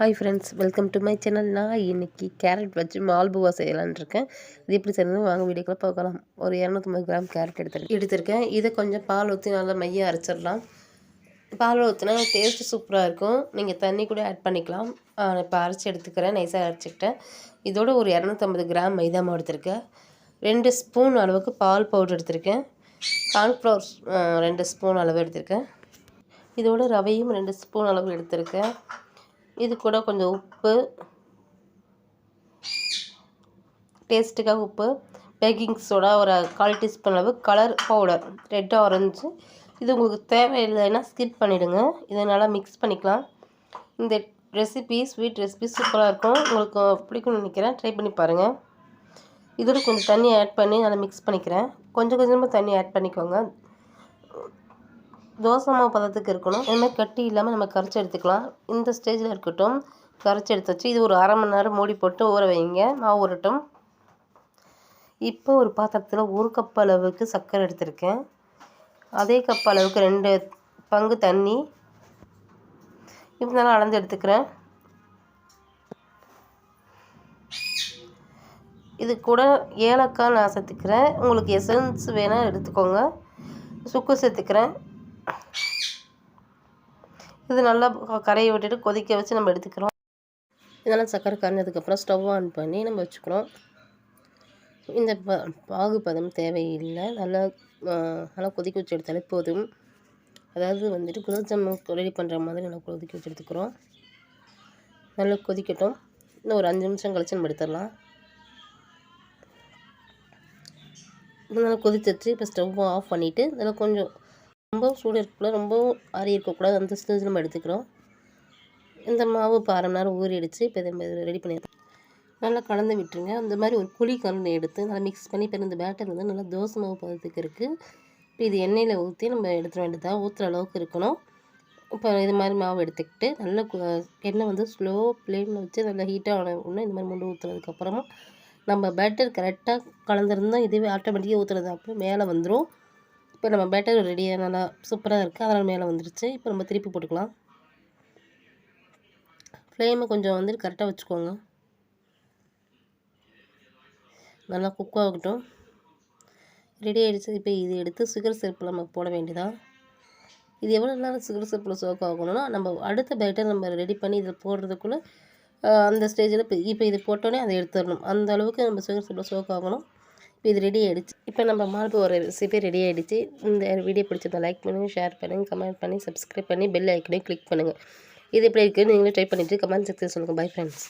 Hi friends welcome to my channel நான் இன்றைக்கி carrot வச்சு மால்புவா செய்யலான்னு இருக்கேன் இது எப்படி செய்யணும் வாங்க வீடியோக்குள்ளே பார்க்கலாம் ஒரு இரநூத்தம்பது கிராம் கேரட் எடுத்து எடுத்திருக்கேன். இதை கொஞ்சம் பால் ஊற்றி நல்லா மைய அரைச்சிடலாம். பால் ஊற்றினா டேஸ்ட் சூப்பராக இருக்கும். நீங்கள் தண்ணி கூட ஆட் பண்ணிக்கலாம். இப்போ அரைச்சி எடுத்துக்கிறேன். நைஸாக அரைச்சிக்கிட்டேன். இதோட ஒரு இரநூத்தம்பது கிராம் மைதா மாவு எடுத்திருக்கேன். ரெண்டு ஸ்பூன் அளவுக்கு பால் பவுடர் எடுத்திருக்கேன். கார்ன்ஃப்ளவர் ரெண்டு ஸ்பூன் அளவு எடுத்திருக்கேன். இதோட ரவையும் ரெண்டு ஸ்பூன் அளவு எடுத்திருக்கேன். இது கூட கொஞ்சம் உப்பு. டேஸ்ட்டுக்காக உப்பு. பேக்கிங் சோடா ஒரு கால் டீஸ்பூன் அளவு. கலர் பவுடர் ரெட் ஆரஞ்சு இது உங்களுக்கு தேவையில்லைன்னா ஸ்கிப் பண்ணிவிடுங்க இதை நல்லா மிக்ஸ் பண்ணிக்கலாம். இந்த ரெசிபி ஸ்வீட் ரெசிபி சூப்பராக இருக்கும். உங்களுக்கு பிடிக்கும்னு நினைக்கிறேன். ட்ரை பண்ணி பாருங்கள் இதோட கொஞ்சம் தண்ணி ஆட் பண்ணி நல்லா மிக்ஸ் பண்ணிக்கிறேன். கொஞ்சம் கொஞ்சமாக தண்ணி ஆட் பண்ணிக்கோங்க. தோசை மாவு பதத்துக்கு இருக்கணும். இதுமாதிரி கட்டி இல்லாமல் நம்ம கரைச்சி எடுத்துக்கலாம். இந்த ஸ்டேஜில் இருக்கட்டும். கரைச்சி எடுத்து வச்சு இது ஒரு அரை மணி நேரம் மூடி போட்டு ஊற வைங்க. மாவு ஊறட்டும். இப்போ ஒரு பாத்திரத்தில் ஒரு கப் அளவுக்கு சர்க்கரை எடுத்திருக்கேன். அதே கப் அளவுக்கு ரெண்டு பங்கு தண்ணி. இப்போ நல்லா அளந்து எடுத்துக்கிறேன். இது கூட ஏலக்காய் நான் சேர்த்துக்கிறேன் உங்களுக்கு எசன்ஸ் வேணால் எடுத்துக்கோங்க. சுக்கு சேர்த்துக்கிறேன். இது நல்லா கரையை விட்டுட்டு கொதிக்க வச்சு நம்ம எடுத்துக்கிறோம். இதெல்லாம் சர்க்கரை கரைஞ்சதுக்கப்புறம் ஸ்டவ் ஆன் பண்ணி நம்ம வச்சுக்கிறோம். இந்த ப பாகுபதம் தேவையில்லை. நல்லா நல்லா கொதிக்க வச்சு எடுத்தாலே போதும். அதாவது வந்துட்டு குலோப் ஜாமுன் ரெடி பண்ணுற மாதிரி நல்லா கொதிக்க வச்சு எடுத்துக்கிறோம். நல்லா கொதிக்கட்டும். இன்னும் ஒரு அஞ்சு நிமிஷம் கழிச்சு நம்ம எடுத்துடலாம். நல்லா கொதிச்சிச்சு இப்போ ஸ்டவ் ஆஃப் பண்ணிவிட்டு நல்லா கொஞ்சம் ரொம்ப சூடு இருக்கக்கூடாது ரொம்பவும் ஆறி இருக்கக்கூடாது. அந்த ஸ்டேஜ் நம்ம எடுத்துக்கிறோம். இந்த மாவு இப்போ அரை மணி நேரம் ஊறிடுச்சு இப்போ இதை ரெடி பண்ணி நல்லா கலந்து விட்டுருங்க. அந்த மாதிரி ஒரு குழி கலந்து எடுத்து நல்லா மிக்ஸ் பண்ணி இப்போ இந்த பேட்டர் வந்து நல்லா தோசை மாவு பதத்துக்கு இருக்குது இப்போ இது எண்ணெயில் ஊற்றி நம்ம எடுத்துட வேண்டியதாக ஊற்றுற அளவுக்கு இருக்கணும். இப்போ இது மாதிரி மாவு எடுத்துக்கிட்டு நல்லா எண்ணெய் வந்து ஸ்லோ ஃப்ளேமில் வச்சு நல்லா ஹீட்டாக ஆன உடனே இந்த மாதிரி முண்டு ஊற்றுனதுக்கப்புறமா நம்ம பேட்டர் கரெக்டாக கலந்துருந்தால் இதுவே ஆட்டோமேட்டிக்காக ஊற்றுறது அப்புறம் மேலே வந்துடும் இப்போ நம்ம பேட்டர் ரெடியாக நல்லா சூப்பராக இருக்குது அதனால் மேலே வந்துருச்சு. இப்போ நம்ம திருப்பி போட்டுக்கலாம். ஃப்ளேமை கொஞ்சம் வந்துட்டு கரெக்டாக வச்சுக்கோங்க. நல்லா குக் ஆகட்டும். ரெடி ஆகிடுச்சு இப்போ இது எடுத்து சுகர் சிரப்பில் நம்ம போட வேண்டியதான் இது எவ்வளோ நேரம் சுகர் செருப்பில் சோக் ஆகணும்னா நம்ம அடுத்த பேட்டர் நம்ம ரெடி பண்ணி இதில் போடுறதுக்குள்ளே அந்த ஸ்டேஜில் இப்போ இப்போ இது போட்டோன்னே அதை எடுத்துடணும். அந்த அளவுக்கு நம்ம சுகர் சிரப்பில் சோக் ஆகணும். இது ரெடி ஆகிடுச்சு இப்போ நம்ம மால்பு ஒரு ரெசிபி ரெடி ஆகிடுச்சு இந்த வீடியோ பிடிச்சிருந்தா லைக் பண்ணுங்கள் ஷேர் பண்ணுங்கள் கமெண்ட் பண்ணி சப்ஸ்கிரைப் பண்ணி பெல் ஐக்கனையும் கிளிக் பண்ணுங்கள் இது எப்படி இருக்குன்னு நீங்களே ட்ரை பண்ணிவிட்டு கமெண்ட் செக்ஷன் சொல்லுங்கள் பை ஃப்ரெண்ட்ஸ்